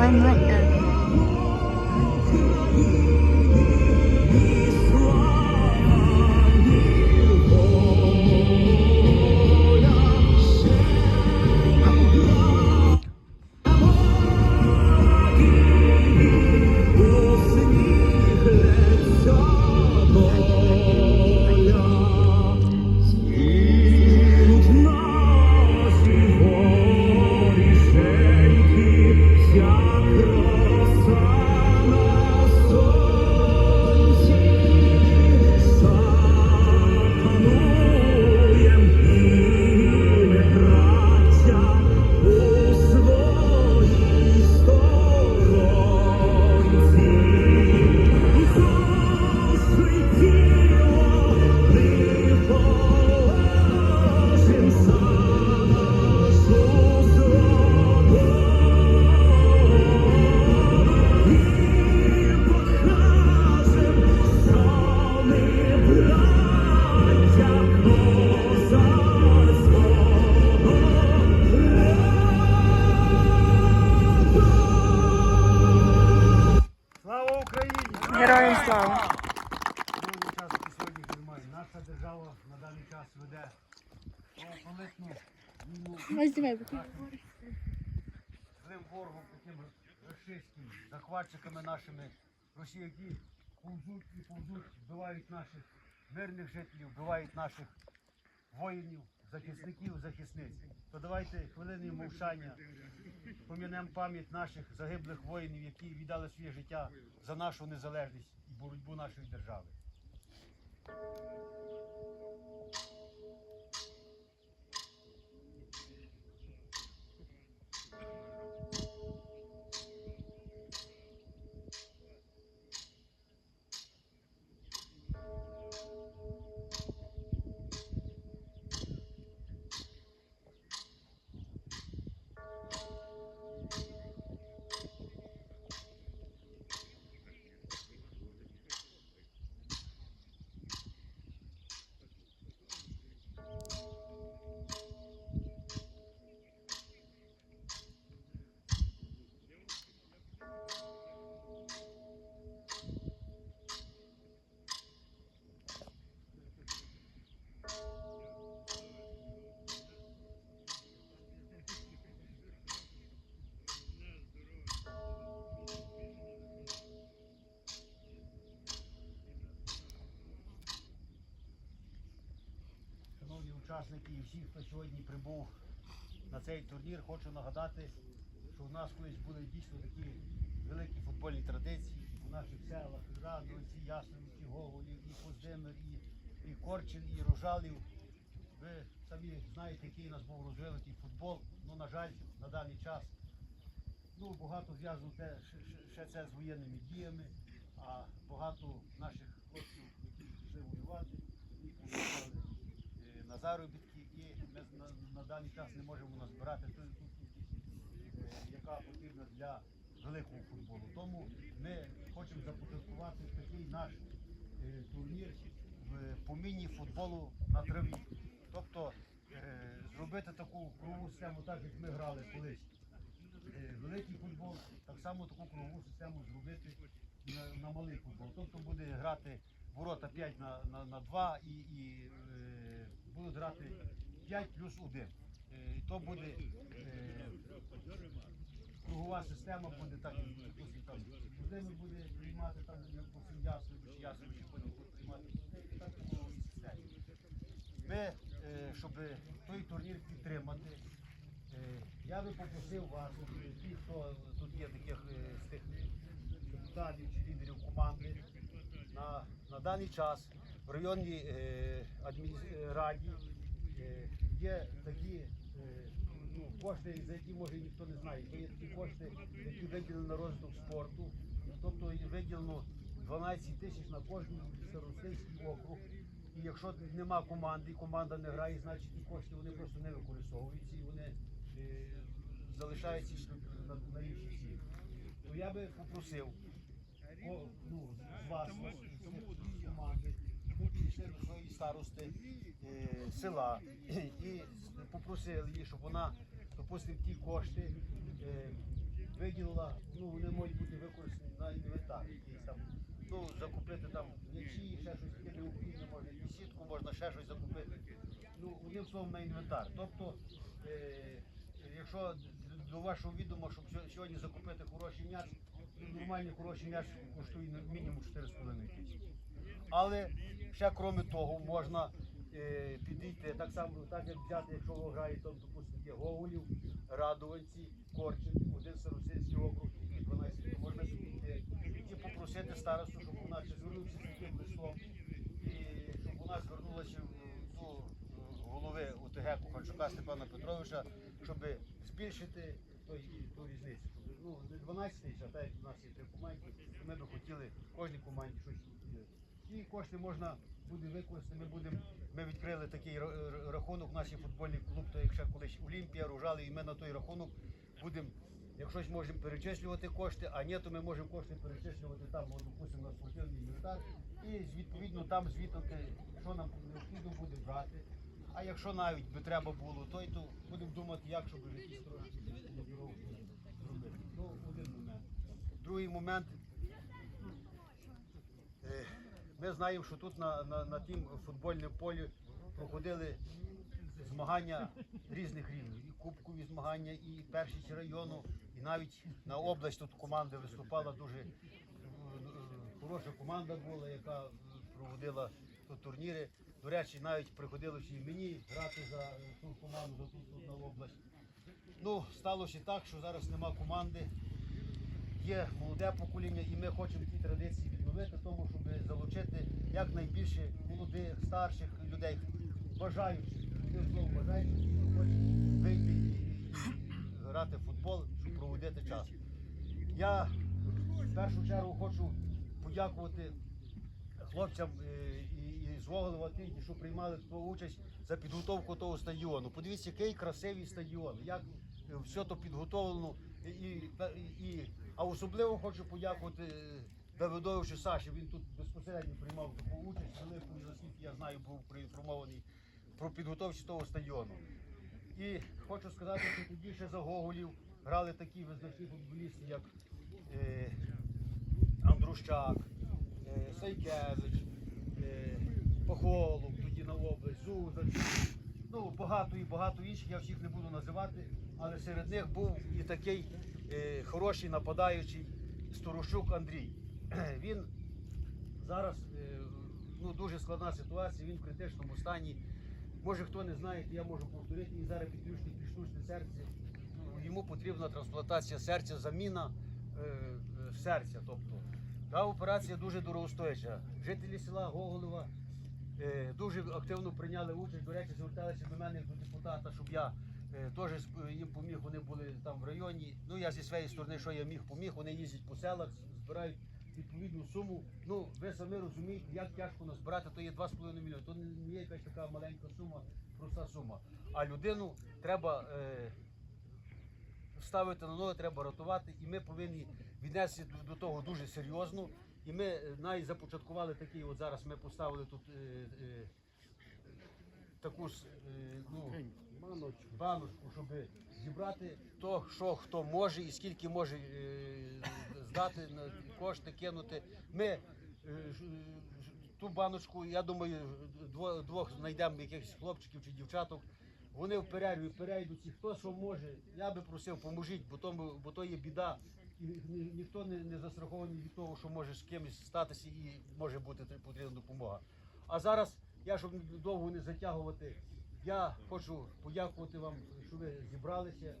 Ой, ми, політну війну Ось злим ворогом, таким рашистським, захватчиками нашими Росії, які повзуть і повзуть, вбивають наших мирних жителів, вбивають наших воїнів, захисників, захисниць. То давайте хвилини мовчання помінемо пам'ять наших загиблих воїнів, які віддали своє життя за нашу незалежність і боротьбу нашої держави. Учасники і всі, хто сьогодні прибув на цей турнір, хочу нагадати, що у нас колись були дійсно такі великі футбольні традиції у наших селах, і Радовці, Ясновиці, Гоголів, і Поздимир, і, і Корчин, і Рожалів. Ви самі знаєте, який у нас був розвинутий футбол. Ну, на жаль, на даний час ну, багато зв'язано ще це з воєнними діями, а багато наших хлопців, які пішли воювати, їх виїхали е, на заробітки, і ми на, на даний час не можемо назбирати ту кількість, яка потрібна для великого футболу. Тому ми хочемо започаткувати такий наш е, турнір в поміні футболу на траві. Тобто е, зробити таку кругову систему, так як ми грали колись. Е, Великий футбол, так само таку кругову систему зробити на, на малий футбол. Тобто буде грати ворота 5 на, на, на 2 і, і е, будуть грати 5 плюс 1. Е, і то буде е, кругова система буде так, там людина буде приймати там, допустим, ясно, чи ясно, чи буде приймати так в круговій системі. Ми, щоб той турнір підтримати, е, я би попросив вас, ті, хто тут є таких з тих депутатів чи лідерів команди, на, на даний час в районній е, адміністр- раді е, є такі е, ну, кошти, за які може ніхто не знає. Є такі кошти, які виділені на розвиток спорту. Тобто виділено 12 тисяч на кожний старостинський округ. І якщо нема команди, команда не грає, значить ті кошти вони просто не використовуються і вони е, залишаються на, на інші цілі. То я би попросив о, ну, з вас, з команди, ми підійшли до своєї старости е, села і попросили її, щоб вона, допустимо, ті кошти е, виділила, ну вони можуть бути використані на інвентар. Якийсь там, ну, закупити там м'ячі, ще щось таке необхідне, може, і сітку можна ще щось закупити. Ну, одним словом на інвентар. Тобто, е, якщо до вашого відома, щоб сьогодні закупити хороший м'яч, нормальний хороший м'яч коштує мінімум 4,5 тисячі. Але ще крім того, можна е, підійти так само, так як взяти, якщо ви граєте, там, допустимо, є Гоголів, Радованці, Корчин, один Старосинський округ і 12, то можна підійти і попросити старосту, щоб вона чи звернувся з таким листом, і щоб вона звернулася до голови ОТГ Кухарчука Степана Петровича, щоб збільшити ту різницю. Щоб, ну, 12 тисяч, а так як у нас є ми би хотіли кожній команді щось. е, Ті кошти можна буде використати. Ми будемо. Ми відкрили такий ра- ра- рахунок, наш футбольний клуб, то як ще колись Олімпія, Ружали, і ми на той рахунок будемо. Якщо можемо перечислювати кошти, а ні, то ми можемо кошти перечислювати там, допустимо, на спортивний інвентар. І відповідно там звідти, що нам необхідно буде брати. А якщо навіть би треба було, то, й то будемо думати, як щоб якісь трошки командировки зробити. Ну, один момент. Другий момент. Е, Ми знаємо, що тут на, на, на тім футбольному полі проходили змагання різних рівнів. І кубкові змагання, і першість району, і навіть на область тут команда виступала дуже е, хороша команда була, яка проводила тут турніри. До речі, навіть приходилося і мені грати за ту команду, тут, тут на область. Ну, сталося так, що зараз нема команди є молоде покоління, і ми хочемо ті традиції відновити, тому щоб залучити якнайбільше молодих, старших людей, бажаючих, бажаючих, які хочуть вийти і, грати в футбол, щоб проводити час. Я в першу чергу хочу подякувати хлопцям е, і, з Гоголева що приймали участь за підготовку того стадіону. Подивіться, який красивий стадіон, як все то підготовлено. І, і, а особливо хочу подякувати Давидовичу Саші. Він тут безпосередньо приймав таку участь, велику, наскільки я знаю, був проінформований про підготовчі того стадіону. І хочу сказати, що тоді ще за Гоголів грали такі визначні футболісти, як е, Андрущак, е, Сайкевич, е, Похолов, тоді на область, Зузач. Ну, багато і багато інших, я всіх не буду називати, але серед них був і такий хороший нападаючий Сторощук Андрій. Він зараз е, ну, дуже складна ситуація, він в критичному стані. Може хто не знає, я можу повторити, він зараз підключений під штучне серце. Ну, Йому потрібна трансплантація серця, заміна е, е, серця. Тобто, та операція дуже дорогостояча. Жителі села Гоголева е, дуже активно прийняли участь. До речі, зверталися до мене до депутата, щоб я е, теж їм поміг. Вони були там в районі. Ну я зі своєї сторони, що я міг поміг. Вони їздять по селах, збирають відповідну суму. Ну ви самі розумієте, як тяжко назбирати, то є 2,5 мільйони. То не є якась така маленька сума, проста сума. А людину треба. Е, ставити на ноги, треба рятувати, і ми повинні віднести до, до того дуже серйозно. І ми е, навіть започаткували такий, от зараз ми поставили тут е, е, таку ж е, ну, баночку, баночку щоб зібрати то, що хто може і скільки може е, здати на кошти, кинути. Ми е, ж- ту баночку, я думаю, дво- двох знайдемо якихось хлопчиків чи дівчаток. Вони в перерві перейдуться, хто що може. Я би просив, поможіть, бо то, бо то є біда. І ні- ніхто не, не застрахований від того, що може з кимось статися і може бути тр- потрібна допомога. А зараз я, щоб довго не затягувати, я хочу подякувати вам, що ви зібралися.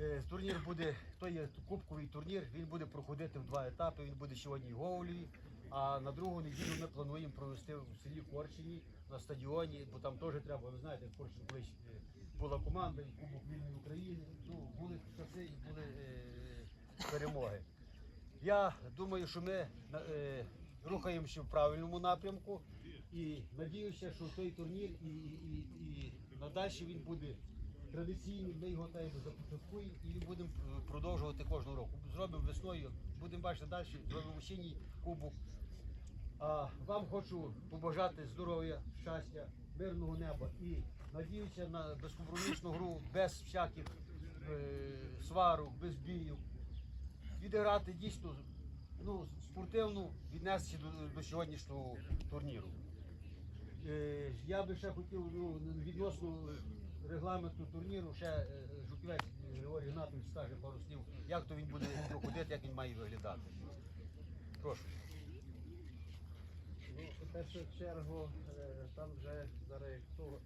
Е, Турнір буде, то є кубковий турнір, він буде проходити в два етапи. Він буде сьогодні в Говліві, а на другу неділю ми плануємо провести в селі Корчині на стадіоні, бо там теж треба, ви знаєте, в Корчині колись е, була команда і Кубок вільної України. Ну, були часи і були е, перемоги. Я думаю, що ми е, рухаємося в правильному напрямку і надіюся, що той турнір і, і, і, і надальше він буде традиційний. Ми його якби започаткуємо і будемо е, продовжувати кожного року. Зробимо весною, будемо бачити далі, зробимо осінній кубок. А вам хочу побажати здоров'я, щастя, мирного неба і надіюся на безкомпромісну гру без всяких е, сварок, без бійок. Відіграти дійсно ну, спортивну віднесення до, до сьогоднішнього турніру. Е, я би ще хотів ну, відносно регламенту турніру, ще е, Жуківець Григорій Гнатович скаже пару слів, як то він буде проходити, як він має виглядати. Прошу. Ну, в першу чергу, е, там вже зараз хто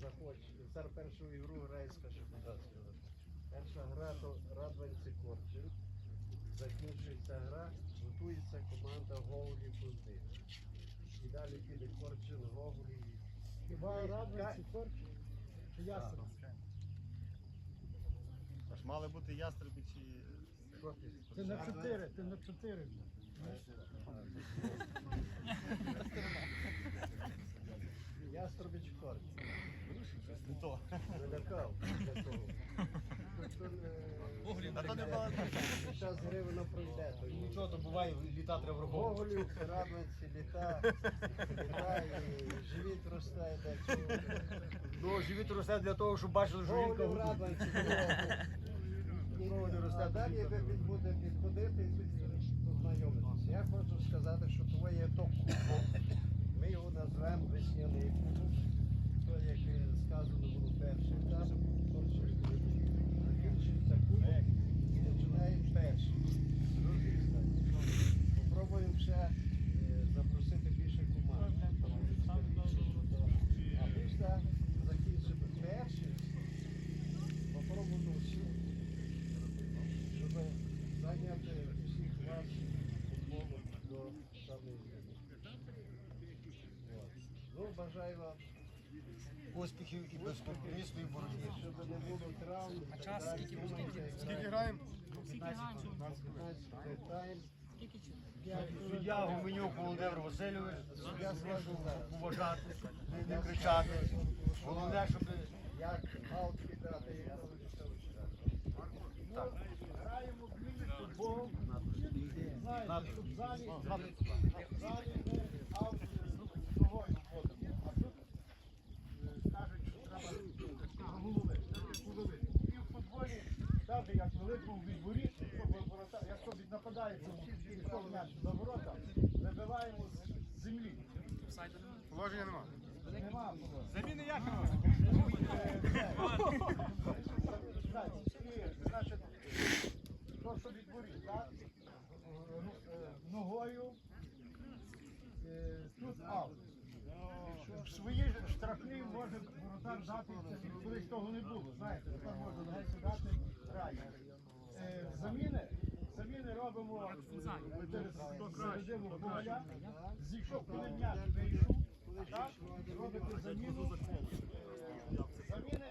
захоче. Зараз першу ігру грає Скашиба. Перша гра то Радванці Корчин. Закінчується гра, готується команда Гоголів Кузни. І далі піде Корчин, Гоголів. Хіба Радванці Корчин? Чи ясно? Аж мали бути ястребі чи. Ти? На чотири, ти на чотири. Яструбіч Корчин. Не то. Налякав е, Та то не було. Під час пройде. то ні. Нічого то буває, літа треба враховувати. Гоголів, радується, літа, літає, живіт росте, де чого. Ну, живіт росте для того, щоб бачили, що жінка Гоголів готує. Гоголів росте А далі для він буде підходити і познайомитися. Я хочу сказати, що твоє то кубок. Ми його назвемо весняний кубок. То, як е, сказано було перший етап, Другий етап. Попробуємо ще запросити більше команд. А після закінчимо перший. Попробуємо всі, щоб зайняти всіх вас футболом до самої Ну, бажаю вам, успіхів і безкомпромісної боротьби. щоб не було травм. А час скільки? Скільки граємо? 15 тайм. Суддя Гуменюк Володимир Васильович, Я зараз. поважати, не, кричати. Головне, щоб Як робити так. Граємо футбол. В залі, ногою входимо. А тут е, кажуть, що треба голови. І в футболі, навіть як великому відборі, нападається, пішов м'яч за ворота, вибиваємо з землі. Положення нема. Нема було. Заміни як Значить, то, що відборі, так? Ну, е, Ногою е, тут аут. Свої штрафні може воротар дати, це колись того не було, знаєте, тепер можна легенько дати рай. Е, Заміни, заміни робимо краще, середину краще. зійшов коли м'яч вийшов, так, робите заміну, заміни,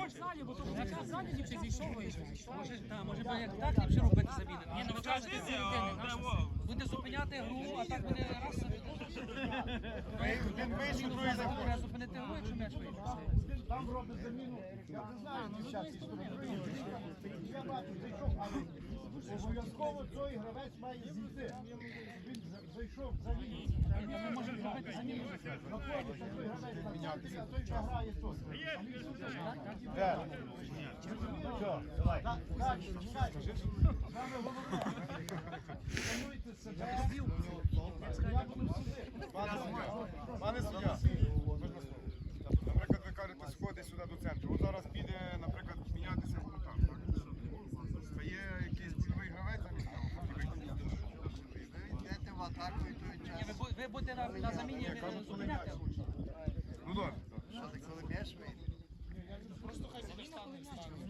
Хоч залі, бо то в залі ліпше зійшов вийшов. Може, та, може як так ліпше робити заміни. Ні, ну ви кажете, середини, наше. Буде зупиняти гру, а так буде раз. Він вийшов, другий заходить. Зупинити гру, якщо м'яч вийшов. там робить заміну. Я не знаю, дівчат. Я бачу, зайшов, але обов'язково цей гравець має зійти. Він зайшов за лінію. Ми можемо зробити заміну. Знаходиться той гравець на а той заграє тут. Саме головне. Шануйте себе. Я буду сюди. Пане суддя, наприклад, ви кажете, сходить сюди до центру. От зараз піде, наприклад, мінятися воротар. так? Стає якийсь больовий гравець замість нього. і ви Йдете в атаку і той Ні, час. ви бу- ви будете на, на заміні е, зупиняти гру. Ну добре. Що ти коли м'яч вийде?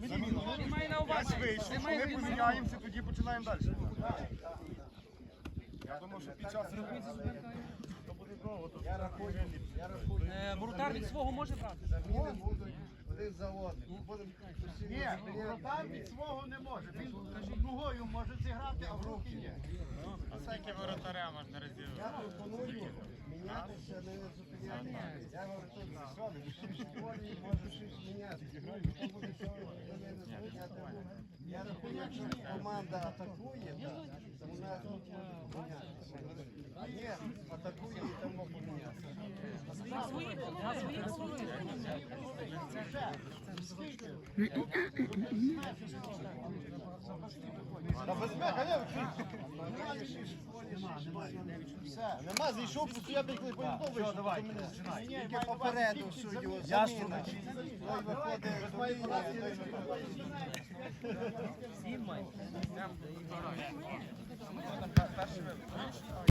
Заміна. Він має на увазі. М'яч вийшов, Він має- коли він має- поміняємося, тоді починаємо далі. Я думав, що під час то буде довго. Я рахую, я рахую. Воротар від свого може брати. Заміни будуть один за одним. Ні, воротар від свого не може. Він ногою може зіграти, а в руки ні. Всякі воротаря можна розділити. Я пропоную мінятися, не зупиняти. Я говорю, тут в полі може щось міняти. Буде що заміни зупиняти. Я рахую, що команда атакує, то вона ні, атакує і тому помінятися. На своїх, на своїх половинах. Та я Все, нема, зійшов, коли повідомив, Все, давай, починай. Тільки попереду суддю Ясно, заміна. Той виходить, той